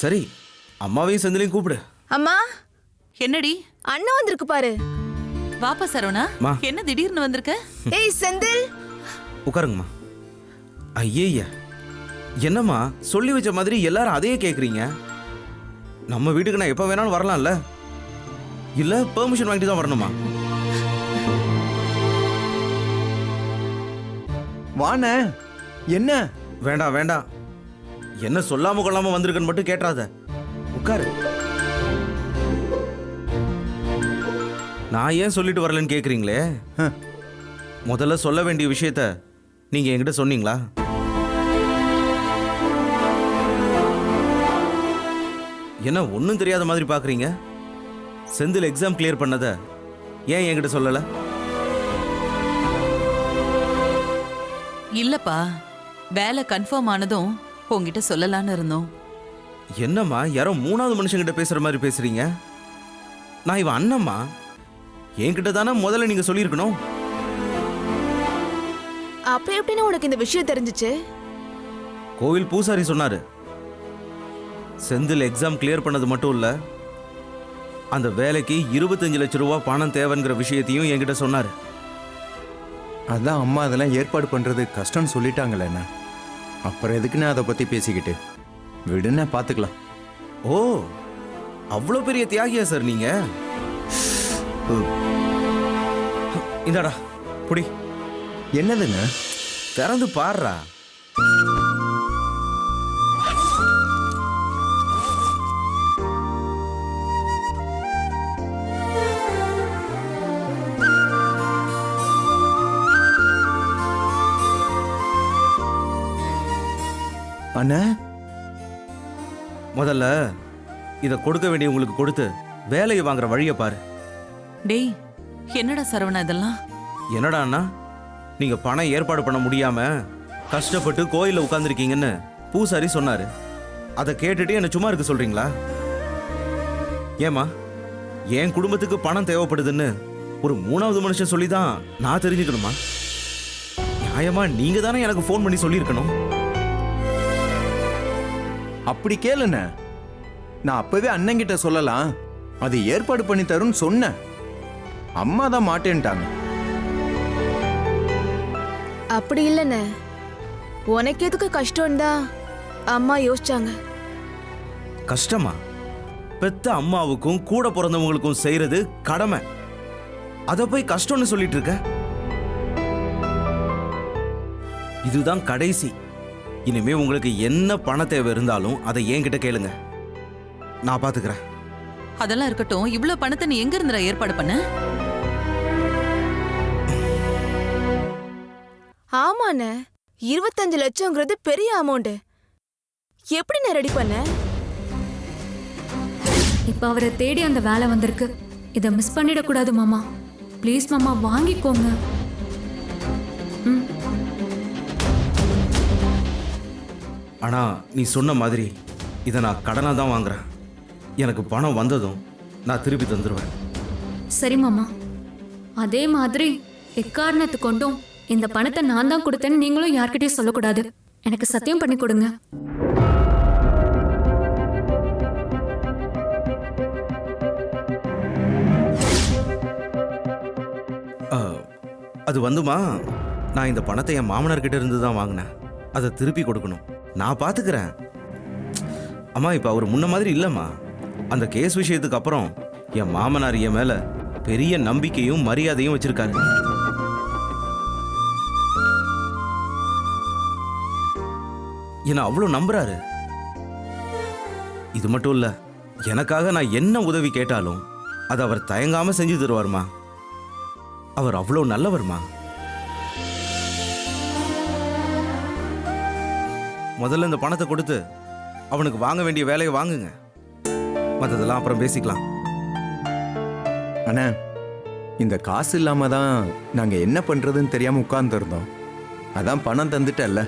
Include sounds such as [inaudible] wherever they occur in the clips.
சரி அம்மாவையும் செந்திலையும் கூப்பிடு. அம்மா என்னடி? அண்ணன் வந்திருக்கு பாரு. வாப்பா சரவணா மா. என்ன திடீர்னு வந்திருக்க? ஏய் செந்தில். உட்காருங்கம்மா. ஐயய்ய. என்னம்மா சொல்லி வச்ச மாதிரி எல்லாரும் அதையே கேட்குறீங்க நம்ம வீட்டுக்கு நான் எப்போ வேணாலும் வரலாம்ல? இல்லை பெர்மிஷன் வாங்கிட்டு தான் வரணுமா? வாண்ண என்ன? வேண்டாம் வேண்டாம். என்ன சொல்லாம கொள்ளாம வந்திருக்குன்னு மட்டும் கேட்டுறாத உட்காரு. நான் ஏன் சொல்லிட்டு வரலன்னு கேக்குறீங்களே? ஹ, முதல்ல சொல்ல வேண்டிய விஷயத்த நீங்க என்கிட்ட சொன்னீங்களா? என்ன ஒன்றும் தெரியாத மாதிரி பார்க்குறீங்க செந்தில் எக்ஸாம் கிளியர் பண்ணத ஏன் என்கிட்ட சொல்லலை? இல்லப்பா வேலை கன்ஃபார்ம் ஆனதும் உங்ககிட்ட சொல்லலாம்னு இருந்தோம். என்னம்மா யாரோ மூணாவது மனுஷங்கிட்ட பேசுற மாதிரி பேசுறீங்க? நான் இவன் அண்ணம்மா. என்கிட்ட தானே முதல்ல நீங்க சொல்லியிருக்கணும்? அப்ப எப்படின்னு உனக்கு இந்த விஷயம் தெரிஞ்சுச்சு? கோவில் பூசாரி சொன்னாரு. செந்தில் எக்ஸாம் கிளியர் பண்ணது மட்டும் இல்ல அந்த வேலைக்கு இருபத்தஞ்சு லட்ச ரூபா பணம் தேவைங்கிற விஷயத்தையும் என்கிட்ட சொன்னாரு. அதான் அம்மா அதெல்லாம் ஏற்பாடு பண்றது கஷ்டம்னு சொல்லிட்டாங்களேண்ண அப்புறம் எதுக்குண்ணே அதை பத்தி பேசிக்கிட்டு? விடுண்ணே பார்த்துக்கலாம் ஓ அவ்வளோ பெரிய தியாகியா சார் நீங்க? இந்தாடா புடி. என்னதுண்ணே? திறந்து பாருடா அண்ணா? முதல்ல இதை கொடுக்க வேண்டியவங்களுக்கு கொடுத்து வேலையை வாங்குற வழியை பாரு. டேய் என்னடா சரவணா இதெல்லாம்? என்னடா அண்ணா? நீங்க பணம் ஏற்பாடு பண்ண முடியாம கஷ்டப்பட்டு கோயில்ல உட்கார்ந்துருக்கீங்கன்னு பூசாரி சொன்னாரு. அதை கேட்டுட்டு என்ன சும்மா இருக்க சொல்றீங்களா? ஏமா என் குடும்பத்துக்கு பணம் தேவைப்படுதுன்னு ஒரு மூணாவது மனுஷன் சொல்லி தான் நான் தெரிஞ்சுக்கணுமா? நியாயமா நீங்க தானே எனக்கு ஃபோன் பண்ணி சொல்லியிருக்கணும்? அப்படி கேளுண்ணே நான் அப்பவே அண்ணங்கிட்ட சொல்லலாம். அது ஏற்பாடு பண்ணி தரும்னு சொன்னேன். அம்மா தான் மாட்டேன்ட்டாங்க. அப்படி இல்லைண்ணே. உனக்கு எதுக்கு கஷ்டம் தான் அம்மா யோசிச்சாங்க. கஷ்டமா? பெத்த அம்மாவுக்கும் கூட பிறந்தவங்களுக்கும் செய்யறது கடமை. அத போய் கஷ்டம்னு சொல்லிட்டு இருக்க? இதுதான் கடைசி. இனிமே உங்களுக்கு என்ன பண தேவை இருந்தாலும் அதை என்கிட்ட கேளுங்க. நான் பாத்துக்கிறேன். அதெல்லாம் இருக்கட்டும். இவ்ளோ பணத்தை நீ எங்க இருந்துடா ஏற்பாடு பண்ண? ஆமாண்ணே. இருபத்தஞ்சு லட்சங்கிறது பெரிய அமௌண்ட் எப்படிண்ணே ரெடி பண்ண? இப்போ அவரை தேடி அந்த வேலை வந்திருக்கு. இதை மிஸ் பண்ணிடக்கூடாது மாமா. ப்ளீஸ் மாமா வாங்கிக்கோங்க. ம். ஆனா நீ சொன்ன மாதிரி இதை நான் கடனா தான் வாங்குறேன். எனக்கு பணம் வந்ததும் நான் திருப்பி தந்துடுவேன் சரி மாமா. அதே மாதிரி எக்காரணத்து கொண்டும் இந்த பணத்தை நான் தான் கொடுத்தேன்னு நீங்களும் யார்கிட்டயும் சொல்லக்கூடாது. எனக்கு சத்தியம் பண்ணி கொடுங்க. அது வந்துமா? நான் இந்த பணத்தை என் மாமனார் கிட்ட இருந்து தான் வாங்கினேன். அதை திருப்பி கொடுக்கணும். நான் பார்த்துக்கிறேன் அம்மா இப்போ அவர் முன்ன மாதிரி இல்லைம்மா. அந்த கேஸ் விஷயத்துக்கு அப்புறம் என் மாமனார் என் மேல பெரிய நம்பிக்கையும் மரியாதையும் வச்சிருக்காரு. என்னை அவ்வளோ நம்புறாரு. இது மட்டும் இல்லை எனக்காக நான் என்ன உதவி கேட்டாலும் அதை அவர் தயங்காமல் செஞ்சு தருவார்மா. அவர் அவ்வளோ நல்லவர்மா. முதல்ல இந்த பணத்தை கொடுத்து அவனுக்கு வாங்க வேண்டிய வேலையை வாங்குங்க. மற்றதெல்லாம் அப்புறம் பேசிக்கலாம். அண்ணா இந்த காசு இல்லாம தான் நாங்க என்ன பண்றதுன்னு தெரியாம உட்கார்ந்துருந்தோம். அதான் பணம் தந்துட்டல்ல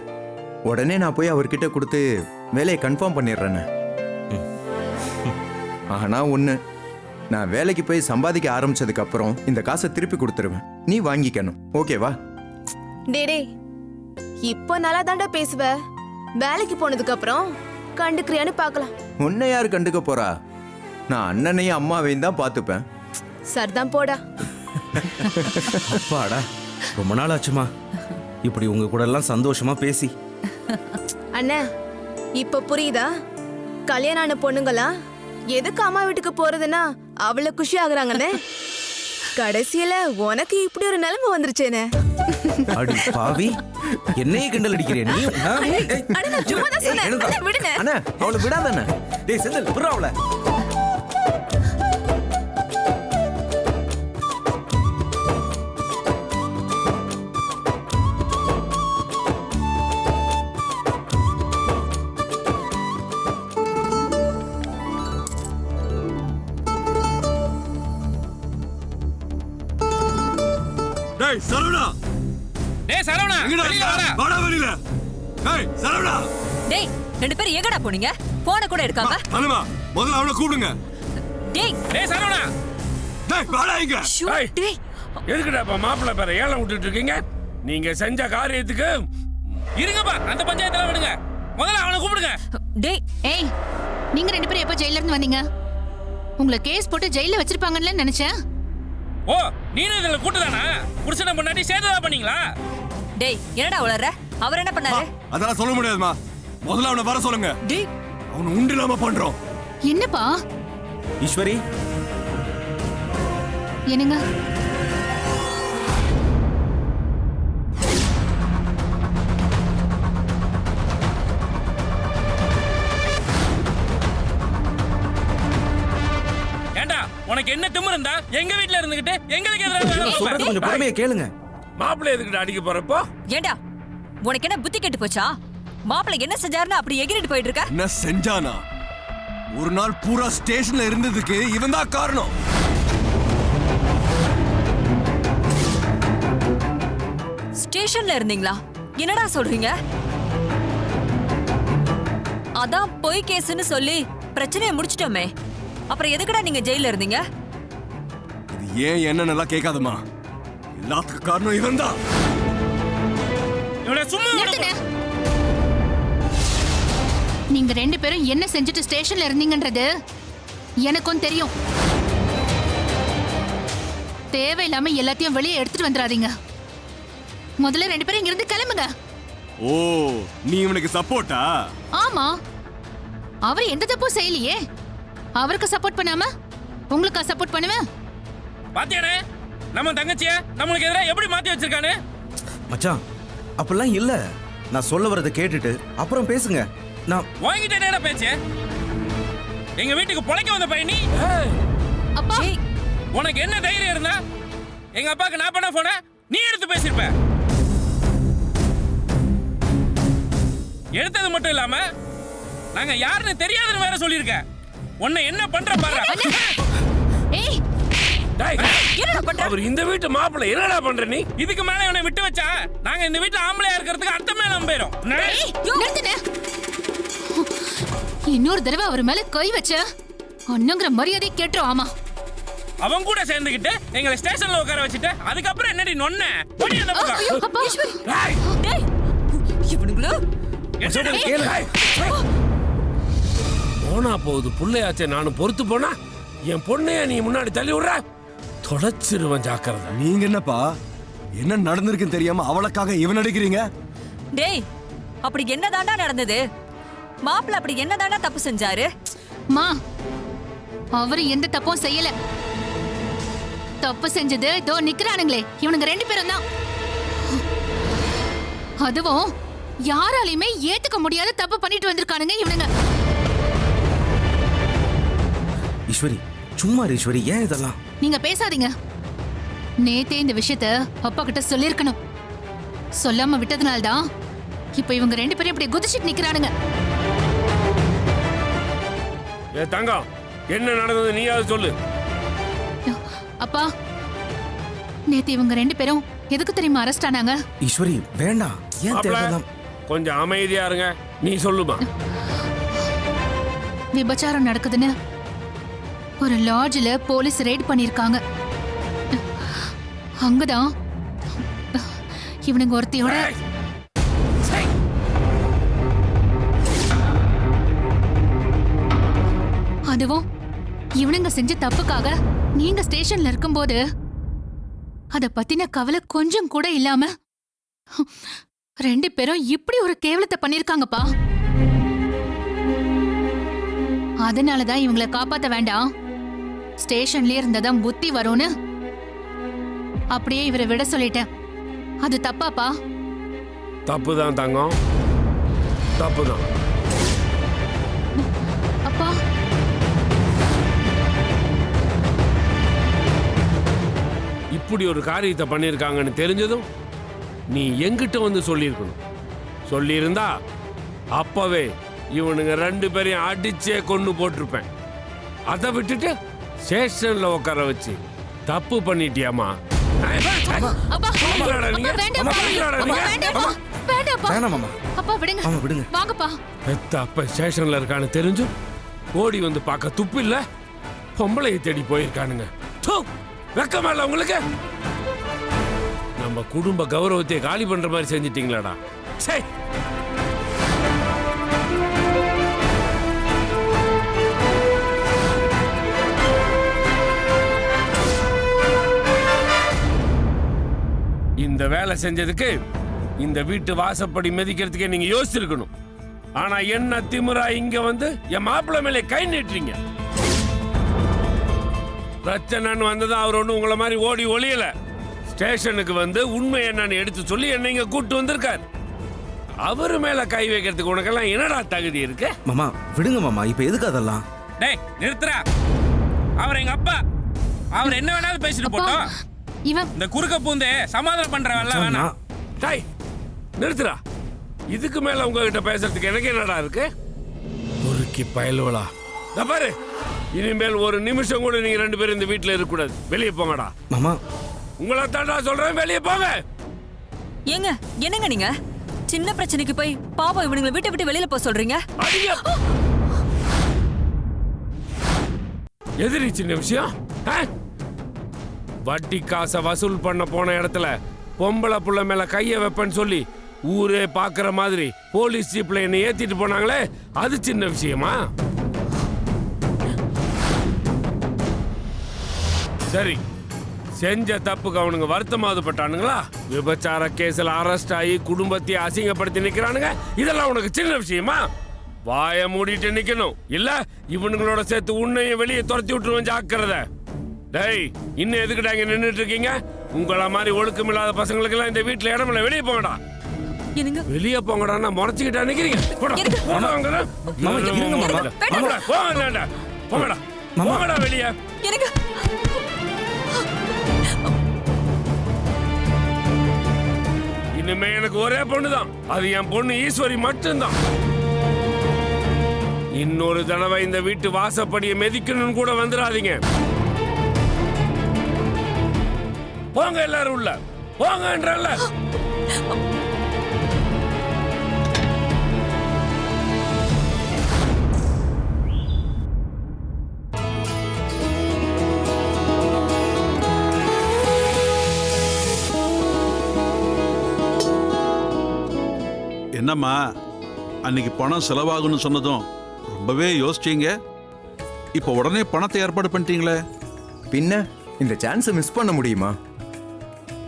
உடனே நான் போய் அவர்கிட்ட கொடுத்து வேலையை கன்ஃபார்ம் பண்ணிடுறேண்ணே. ஆனா ஒண்ணு நான் வேலைக்கு போய் சம்பாதிக்க ஆரம்பிச்சதுக்கு அப்புறம் இந்த காசை திருப்பி கொடுத்துருவேன். நீ வாங்கிக்கணும். ஓகேவா? டே டேய் இப்போ நல்லா தாண்டா பேசுவ? வேலைக்கு போனதுக்கு அப்புறம் கண்டுக்கிறியான்னு பார்க்கலாம். உன்னை யார் கண்டுக்க போறா? நான் அண்ணனையும் அம்மாவையும் தான் பார்த்துப்பேன். சரிதான் போடா. அப்பாடா ரொம்ப நாள் ஆச்சுமா. இப்படி உங்க கூட எல்லாம் சந்தோஷமா பேசி. அண்ணே இப்ப புரியுதா? கல்யாணம் ஆன பொண்ணுங்களா எதுக்கு அம்மா வீட்டுக்கு போறதுன்னா அவ்வளவு குஷி ஆகுறாங்கண்ணே? கடைசியில உனக்கு இப்படி ஒரு நிலைமை வந்துருச்சேனே. அடி பாவி. என்னையே கிண்டல் அடிக்கிறிய நீ. அண்ணே, விடுண்ணே. அண்ணா அவளை விடாதானே டேய் செந்தில் விட்றா அவளை. டேய் சரவணா! டேய் ரெண்டு பேரும் எங்கடா போனீங்க? போன கூட எடுக்காம? பண்ணுமா முதல்ல அவனை கூப்பிடுங்க. டேய். டேய் சரவணா! டேய் வாடா இங்க. ஏய். டேய் எதுக்குடா இப்ப மாப்பிள்ளை பேர ஏலம் விட்டுட்டு இருக்கீங்க? நீங்க செஞ்ச காரியத்துக்கு இருங்கப்பா அந்த பஞ்சாயத்துல விடுங்க. முதல்ல அவனை கூப்பிடுங்க. டேய் ஏய் நீங்க ரெண்டு பேரும் எப்போ ஜெயில இருந்து வந்தீங்க? உங்களை கேஸ் போட்டு ஜெயில வச்சிருப்பாங்கன்னு நினைச்சேன். ஓ நீனும் இதுல கூட்டுதானா? புருஷனை முன்னாடி சேர்ந்ததா பண்ணீங்களா? டேய் என்னடா உளற அவர் என்ன பண்ணாரு? அதெல்லாம் சொல்ல முடியாதுமா. முதல்ல அவனை வர சொல்லுங்க. டேய் அவனை உண்டு இல்லாம பண்றோம். என்னப்பா? ஈஸ்வரி? என்னங்க? உனக்கு என்ன திமிரு இருந்தா? எங்க வீட்ல இருந்துகிட்டு எங்களுக்கு எதிராக சொல்றது கொஞ்சம் பொறுமையா கேளுங்க. மாப்பிள்ளை எதுக்குடா அடிக்க போறப்போ? ஏண்டா உனக்கு என்ன புத்தி கெட்டு போச்சா? மாப்பிள்ளை என்ன செஞ்சாருன்னு அப்படி எகிரிட்டு போயிட்டு இருக்க என்ன செஞ்சானா? ஒரு நாள் பூரா ஸ்டேஷன்ல இருந்ததுக்கு இவன் தான் காரணம். ஸ்டேஷன்ல இருந்தீங்களா? என்னடா சொல்றீங்க? அதான் பொய் கேஸ்னு சொல்லி பிரச்சனையை முடிச்சிட்டோமே. அப்புறம் எதுக்குடா நீங்க ஜெயில இருந்தீங்க? இது ஏன் என்ன நல்லா கேட்காதம்மா? எல்லாத்துக்கும் காரணம் இவன் தான் சும்மா நீங்க ரெண்டு பேரும் என்ன செஞ்சுட்டு ஸ்டேஷன்ல இருந்தீங்கன்றது எனக்கும் தெரியும். தேவையில்லாம எல்லாத்தையும் வெளியே எடுத்துட்டு வந்துடாதீங்க. முதல்ல ரெண்டு பேரும் இங்க இருந்து கிளம்புங்க. ஓ நீ இவனுக்கு சப்போர்ட்டா? ஆமா. அவர் எந்த தப்பும் செய்யலையே. அவருக்கு சப்போர்ட் பண்ணாம உங்களுக்கு சப்போர்ட் பண்ணுவேன்? பாத்தியானே நம்ம தங்கச்சிய நம்மளுக்கு எதிராக எப்படி மாத்தி வச்சிருக்கானு? மச்சான் அப்படிலாம் இல்ல. நான் சொல்ல வரதை கேட்டுட்டு அப்புறம் பேசுங்க. நான் வாங்கிட்ட நேரம் பேச்சு? எங்க வீட்டுக்கு பொழைக்க வந்த பையன் நீ? அப்பா! உனக்கு என்ன தைரியம் இருந்தா? எங்க அப்பாக்கு நான் பண்ண போன நீ எடுத்து பேசிருப்ப எடுத்தது மட்டும் இல்லாம நாங்க யாருன்னு தெரியாதுன்னு வேற சொல்லியிருக்க. உன்னை என்ன பண்ற பாரு. அவர் இந்த வீட்டு மாப்பிள்ளை என்னடா பண்ற நீ? இதுக்கு மேல இவனை விட்டு வச்சா நாங்க இந்த வீட்டுல ஆம்பளையா இருக்கிறதுக்கு அர்த்தமே இல்லாம போயிரும். இன்னொரு தடவை அவர் மேல கை வச்ச அண்ணங்கிற மரியாதை கேட்டுரும் ஆமா. அவன் கூட சேர்ந்துக்கிட்டு எங்களை ஸ்டேஷன்ல உட்கார வச்சுட்டு அதுக்கப்புறம் என்னடி நொன்ன இவனுங்களா. போனா போகுது புள்ளையாச்சே நானும் பொறுத்து போனா என் பொண்ணைய நீ முன்னாடி தள்ளி விடுற? தொலைச்சிருவன் ஜாக்கிரதை. நீங்க என்னப்பா? என்ன நடந்திருக்குன்னு தெரியாம அவளுக்காக இவன் அடிக்கிறீங்க டேய் அப்படி என்னதாண்டா நடந்தது? மாப்பிள்ளை அப்படி என்னதாண்டா தப்பு செஞ்சாரு? மா அவரு எந்த தப்பும் செய்யல. தப்பு செஞ்சது இதோ நிக்கிறானுங்களே. இவனுங்க ரெண்டு பேரும் தான். அதுவும் யாராலையுமே ஏத்துக்க முடியாத தப்பு பண்ணிட்டு வந்திருக்கானுங்க இவனுங்க. ஈஸ்வரி சும்மா இரு ஈஸ்வரி. ஏன் இதெல்லாம்? நீங்க பேசாதீங்க. நேத்தே இந்த விஷயத்த அப்பா கிட்ட சொல்லிருக்கணும் சொல்லாம விட்டதுனால தான் இப்ப இவங்க ரெண்டு பேரும் இப்படி குதிச்சிட்டு நிக்கிறானுங்க. ஏ தங்கம் என்ன நடந்தது நீயாவது சொல்லு. அப்பா நேத்து இவங்க ரெண்டு பேரும் எதுக்கு தெரியுமா அரெஸ்ட் ஆனாங்க? ஈஸ்வரி வேண்டாம். ஏன் தேவையில்லாம் கொஞ்சம் அமைதியா இருங்க. நீ சொல்லுமா. விபச்சாரம் நடக்குதுன்னு ஒரு லாட்ஜில் போலீஸ் ரெய்ட் பண்ணிருக்காங்க. அங்கதான். இவனுங்க ஒருத்தையோட அதுவும் இவனுங்க செஞ்ச தப்புக்காக நீங்க ஸ்டேஷன்ல இருக்கும்போது அத பத்தின கவலை கொஞ்சம் கூட இல்லாம ரெண்டு பேரும் இப்படி ஒரு கேவலத்தை பண்ணிருக்காங்கப்பா. அதனாலதான் இவங்கள காப்பாத்த வேண்டாம். ஸ்டேஷன்லயே இருந்ததான் புத்தி வரும்னு? அப்படியே இவரை விட சொல்லிட்டேன். அது தப்பாப்பா? தப்பு தான் தங்கம். தப்பு தான் அப்பா. இப்படி ஒரு காரியத்தை பண்ணியிருக்காங்கன்னு தெரிஞ்சதும் நீ எங்கிட்ட வந்து சொல்லியிருக்கணும். சொல்லியிருந்தா அப்பவே இவனுங்க ரெண்டு பேரையும் அடிச்சே கொண்டு போட்டிருப்பேன். அதை விட்டுட்டு ஸ்டேஷன்ல உட்கார வச்சு தப்பு பண்ணிட்டியாமா ஸ்டேஷன்ல இருக்கான்னு தெரிஞ்சும் ஓடி வந்து பார்க்க துப்பு இல்ல? பொம்பளையை தேடி போயிருக்கானுங்க. வெக்கமா இல்ல உங்களுக்கு? நம்ம குடும்ப கௌரவத்தை காலி பண்ற மாதிரி செஞ்சிட்டீங்களாடா. சே இந்த வேலை செஞ்சதுக்கு இந்த வீட்டு வாசப்படி மிதிக்கிறதுக்கே நீங்க யோசிச்சிருக்கணும். ஆனா என்ன திமிரா இங்க வந்து என் மாப்பிள்ளை மேலே கை நீட்டுறீங்க? பிரச்சனைன்னு வந்ததும் அவர் ஒன்றும் உங்களை மாதிரி ஓடி ஒளியல. ஸ்டேஷனுக்கு வந்து உண்மை என்னன்னு எடுத்து சொல்லி என்னை இங்க கூட்டு வந்திருக்கார். அவர் மேல கை வைக்கிறதுக்கு உனக்கெல்லாம் என்னடா தகுதி இருக்கு? மாமா விடுங்க மாமா இப்போ எதுக்கு அதெல்லாம்? டேய் நிறுத்துறா அவர் எங்க அப்பா. அவர் என்ன வேணாலும் பேசிட்டு போட்டோம். இவன் இந்த குறுக்க பூந்து சமாதானம் பண்ற வேலை வேணாம். நான் டேய் நிறுத்துடா. இதுக்கு மேல உங்ககிட்ட பேசுறதுக்கு எனக்கு என்னடா இருக்கு? பொறுக்கி பயலுவலா. இதோ பாரு இனிமேல் ஒரு நிமிஷம் கூட நீங்க ரெண்டு பேரும் இந்த வீட்டுல இருக்க கூடாது வெளியே போங்கடா. மாமா. உங்களை தாண்டா சொல்றேன் வெளியே போங்க. ஏங்க என்னங்க நீங்க? சின்ன பிரச்சனைக்கு போய் பாப்பா இவனுங்களை வீட்டை விட்டு வெளியில போக சொல்றீங்க? எதிரி சின்ன விஷயம்? வட்டி காசை வசூல் பண்ண போன இடத்துல பொம்பளை புள்ள மேல கைய வைப்பேன்னு சொல்லி ஊரே பாக்குற மாதிரி போலீஸ் ஜீப்ல என்னை ஏத்திட்டு போனாங்களே அது சின்ன விஷயமா? சரி செஞ்ச தப்புக்கு அவனுங்க வருத்தமாவது பட்டானுங்களா? விபச்சார கேஸில் அரெஸ்ட் ஆகி குடும்பத்தை அசிங்கப்படுத்தி நிற்கிறானுங்க இதெல்லாம் உனக்கு சின்ன விஷயமா? வாய மூடிட்டு நிற்கணும் இல்லை இவனுங்களோட சேர்த்து உன்னையும் வெளியே துரத்தி விட்டுருவேன் ஜாக்கிரத. டேய் இன்னும் எதுக்குடா இங்க நின்னுட்டு இருக்கீங்க உங்கள மாதிரி ஒழுக்கம் இல்லாத பசங்களுக்கு எல்லாம் இந்த வீட்டுல இடமில்ல வெளியே போங்கடா. என்னங்க? வெளியே போங்கடா நான் முறைச்சுக்கிட்டா நிக்கிறீங்க. போங்கடா, போங்கடா. போங்கடா வெளியே. எனக்கு இனிமே எனக்கு ஒரே பொண்ணுதான். அது என் பொண்ணு ஈஸ்வரி மட்டும்தான். இன்னொரு தடவை இந்த வீட்டு வாசப்படியை மிதிக்கணும்னு கூட வந்துடாதீங்க. போங்க எல்லாரும் உள்ள. போங்கன்றல்ல என்னம்மா அன்னைக்கு பணம் செலவாகும்னு சொன்னதும் ரொம்பவே யோசிச்சீங்க? இப்போ உடனே பணத்தை ஏற்பாடு பண்ணிட்டீங்களே? பின்ன இந்த சான்ஸை மிஸ் பண்ண முடியுமா?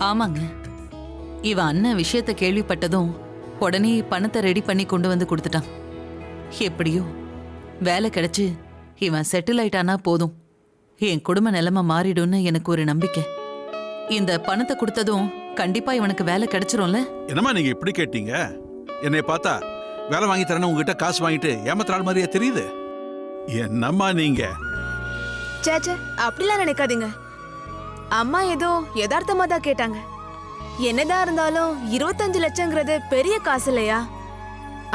ஆமாங்க. இவ அண்ணன் விஷயத்த கேள்விப்பட்டதும் உடனே பணத்தை ரெடி பண்ணி கொண்டு வந்து கொடுத்துட்டான். எப்படியோ வேலை கிடைச்சு இவன் செட்டில் ஆயிட்டானா போதும். என் குடும்ப நிலைமை மாறிடும்னு எனக்கு ஒரு நம்பிக்கை. இந்த பணத்தை கொடுத்ததும் கண்டிப்பா இவனுக்கு வேலை கிடைச்சிரும்ல? என்னம்மா நீங்க இப்படி கேட்டீங்க? என்னை பார்த்தா வேலை வாங்கி தரேன்னு உங்ககிட்ட காசு வாங்கிட்டு ஏமாத்துற ஆள் மாதிரியா தெரியுது. என்னம்மா நீங்க? சேச்சே அப்படிலாம் நினைக்காதீங்க. அம்மா ஏதோ யதார்த்தமா தான் கேட்டாங்க. என்னதான் இருந்தாலும் இருபத்தஞ்சு லட்சங்கிறது பெரிய காசு இல்லையா?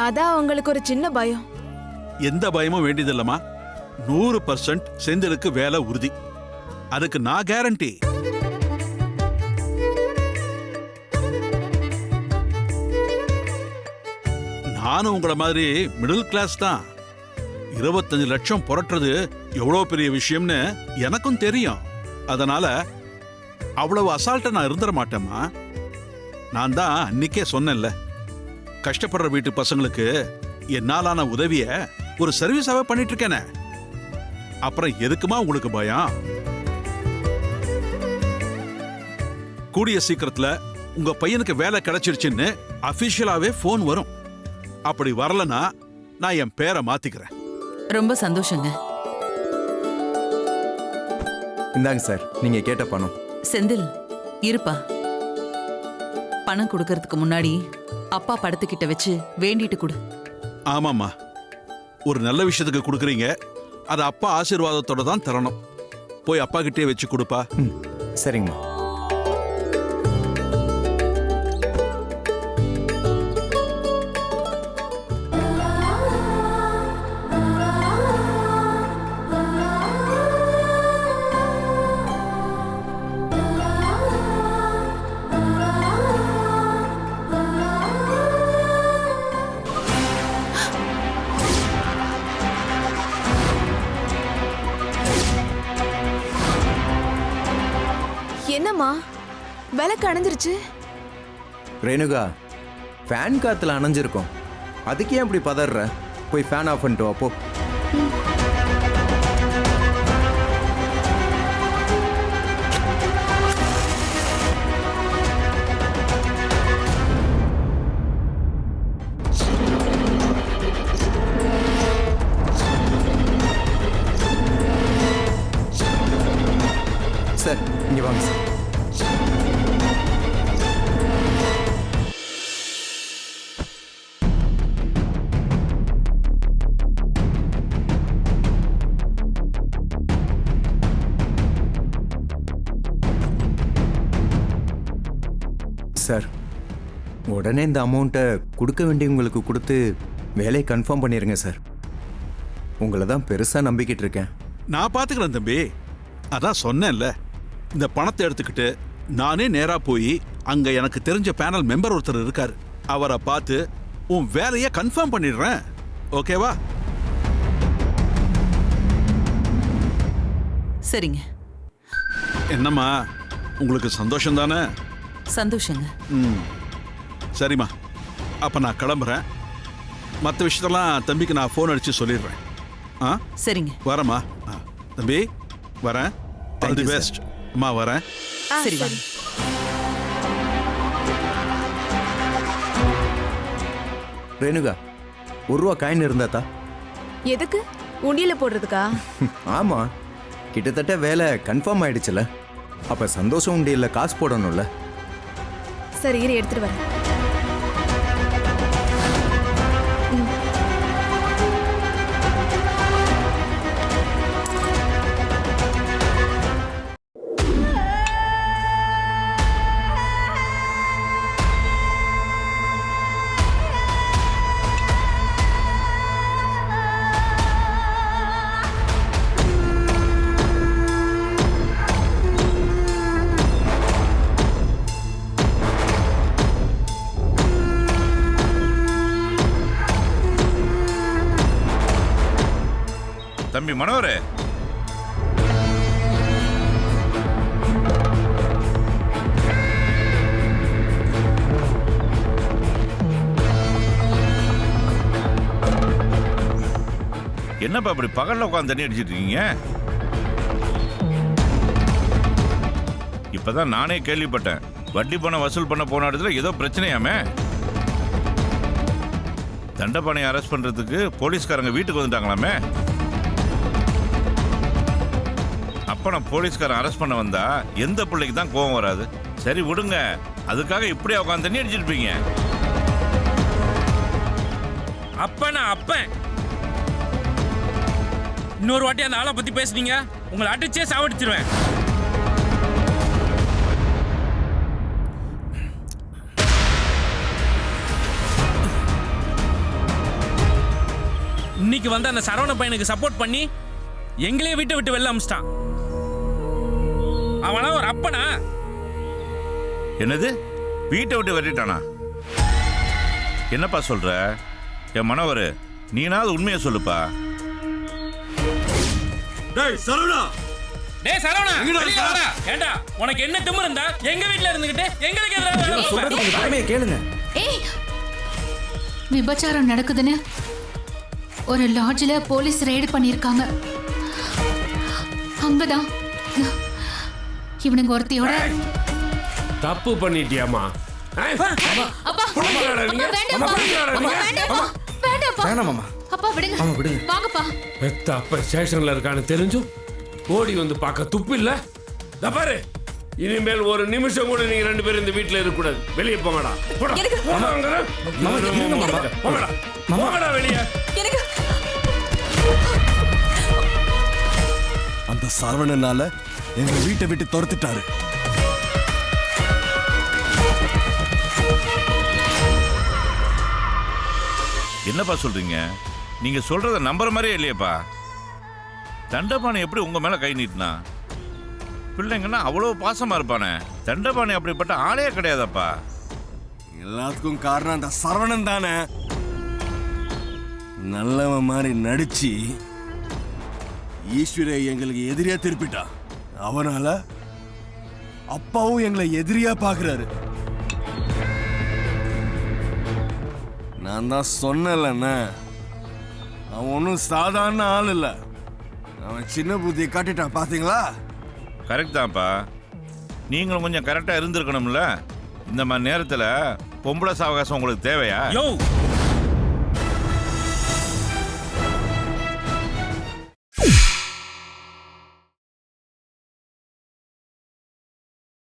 அதான் அவங்களுக்கு ஒரு சின்ன பயம். எந்த பயமும் வேண்டியதில்லம்மா. நூறு பர்சன்ட் செந்திலுக்கு வேலை உறுதி. அதுக்கு நான் கேரண்டி நானும் உங்களை மாதிரி மிடில் கிளாஸ் தான். இருபத்தஞ்சு லட்சம் புரட்டுறது எவ்வளோ பெரிய விஷயம்னு எனக்கும் தெரியும். அதனால அவ்வளவு அசால்ட்டா நான் இருந்துட மாட்டேம்மா. நான் தான் அன்னைக்கே சொன்னேன்ல. கஷ்டப்படுற வீட்டு பசங்களுக்கு என்னாலான உதவிய ஒரு சர்வீஸாவே பண்ணிட்டு இருக்கேனே அப்புறம் எதுக்குமா உங்களுக்கு பயம்? கூடிய சீக்கிரத்துல உங்க பையனுக்கு வேலை கிடைச்சிருச்சுன்னு அபிஷியலாவே ஃபோன் வரும். அப்படி வரலனா நான் என் பேரை மாத்திக்கிறேன். ரொம்ப சந்தோஷங்க. இந்தாங்க சார் நீங்க கேட்ட பணம். செந்தில் இருப்பா. பணம் கொடுக்கறதுக்கு முன்னாடி அப்பா படத்துக்கிட்ட வச்சு வேண்டிட்டு கொடு. ஆமாம்மா. ஒரு நல்ல விஷயத்துக்கு கொடுக்குறீங்க. அது அப்பா ஆசீர்வாதத்தோட தான் தரணும். போய் அப்பா கிட்டே வச்சு கொடுப்பா. சரிங்கம்மா. விளக்கு ரேணுகா ஃபேன் காத்துல அணைஞ்சிருக்கும். அதுக்கே அப்படி இப்படி பதற போய் ஃபேன் ஆஃப் பண்ணிட்டு வா சார். உடனே இந்த அமௌண்ட்டை கொடுக்க வேண்டியவங்களுக்கு கொடுத்து வேலையை கன்ஃபார்ம் பண்ணிடுங்க சார். உங்களை தான் பெருசாக நம்பிக்கிட்டு இருக்கேன். நான் பாத்துக்கிறேன் தம்பி. அதான் சொன்னேன்ல. இந்த பணத்தை எடுத்துக்கிட்டு நானே நேரா போய் அங்க எனக்கு தெரிஞ்ச பேனல் மெம்பர் ஒருத்தர் இருக்காரு. அவரை பார்த்து உன் வேலையை கன்ஃபார்ம் பண்ணிடுறேன். ஓகேவா சரிங்க. என்னம்மா? உங்களுக்கு சந்தோஷம் தானே? சந்தோஷங்க. ம். சரிம்மா. அப்போ நான் கிளம்புறேன். மற்ற விஷயத்தெல்லாம் தம்பிக்கு நான் ஃபோன் அடித்து சொல்லிடுறேன். ஆ? சரிங்க. வரேம்மா. ஆ. தம்பி வரேன். All the. பெஸ்ட் அம்மா வரேன். ஆ, சரி வாங்க ரேணுகா ஒரு ரூபா காயின் இருந்தாத்தா? எதுக்கு? உண்டியல போடுறதுக்கா? [laughs] ஆமா. கிட்டத்தட்ட வேலை கன்ஃபார்ம் ஆயிடுச்சுல. அப்ப சந்தோஷம் உண்டு இல்லை காசு போடணும்ல. சரி இரு எடுத்துட்டு வரேன். மனோரு. என்னப்பா இப்படி பகல்ல உட்காந்து தண்ணி அடிச்சிட்டு இருக்கீங்க? இப்பதான் நானே கேள்விப்பட்டேன். வட்டி பணம் வசூல் பண்ண போன இடத்துல ஏதோ பிரச்சனையாமே. தண்டபாணியை அரெஸ்ட் பண்றதுக்கு போலீஸ்காரங்க வீட்டுக்கு வந்துட்டாங்களாமே? அப்ப போலீஸ்காரன் அரெஸ்ட் பண்ண வந்தா எந்த பிள்ளைக்கு தான் கோவம் வராது? சரி விடுங்க. அதுக்காக இப்படியே உட்காந்து தண்ணி அடிச்சிருப்பீங்க அப்ப நான் அப்பன். இன்னொரு வாட்டி அந்த ஆளை பத்தி பேசுனீங்க உங்களை அடிச்சே சாவடிச்சிருவேன். இன்னைக்கு வந்து அந்த சரவண பையனுக்கு சப்போர்ட் பண்ணி எங்களையே வீட்டை விட்டு வெளில அமிச்சிட்டான். அப்பனா? என்னது? வீட்டை விட்டு வெட்டிட்டானா என்னப்பா சொல்ற? என் மனவர் நீனாவது உண்மையை சொல்லுப்பா. டேய் சரவணா! டேய் சரவணா! வெளியில? வாடா. ஏண்டா உனக்கு என்ன திமிரு இருந்தா? எங்க வீட்ல இருந்துகிட்டு எங்களுக்கு எதிராக வேலை பார்ப்ப? சொல்றது கொஞ்சம் திறமையை கேளுங்க. ஏய் விபச்சாரம் நடக்குதுன்னு ஒரு லாட்ஜில் போலீஸ் ரெய்டு பண்ணியிருக்காங்க. அங்கதான். இவனுங்க ஒருத்தையோட. தப்பு பண்ணிட்டியாமா பெத்த அப்ப ஸ்டேஷன்ல இருக்கான்னு தெரிஞ்சும் ஓடி வந்து பார்க்க துப்பு இல்ல. பாரு. இனிமேல் ஒரு நிமிஷம் கூட நீங்க ரெண்டு பேரும் இந்த வீட்ல இருக்க கூடாது வெளியே போங்கடா. வெளியே. அந்த சரவணனால எங்க வீட்டை விட்டு துரத்துட்டாரு. என்னப்பா சொல்றீங்க? நீங்க சொல்றத நம்புற மாதிரியே இல்லையேப்பா. தண்டபாணி எப்படி உங்க மேல கை நீட்டினா? பிள்ளைங்கன்னா அவ்வளவு பாசமா இருப்பானே. தண்டபாணி அப்படிப்பட்ட ஆளே கிடையாதப்பா. எல்லாத்துக்கும் காரணம் அந்த சரவணன் தானே. நல்லவன் மாதிரி நடிச்சு ஈஸ்வரை எங்களுக்கு எதிரியா திருப்பிட்டா. அவனால அப்பாவும் எங்களை எதிரியா பாக்குறாரு. நான் தான் சொன்னேன்லண்ணே. அவன் ஒன்றும் சாதாரண ஆள் இல்லை. அவன் சின்ன புத்தியை காட்டிட்டான் பாத்தீங்களா? கரெக்ட் தான்ப்பா. நீங்களும் கொஞ்சம் கரெக்டா இருந்திருக்கணும்ல. இந்த மாதிரி நேரத்துல பொம்பளை சாவகாசம் உங்களுக்கு தேவையா? யோ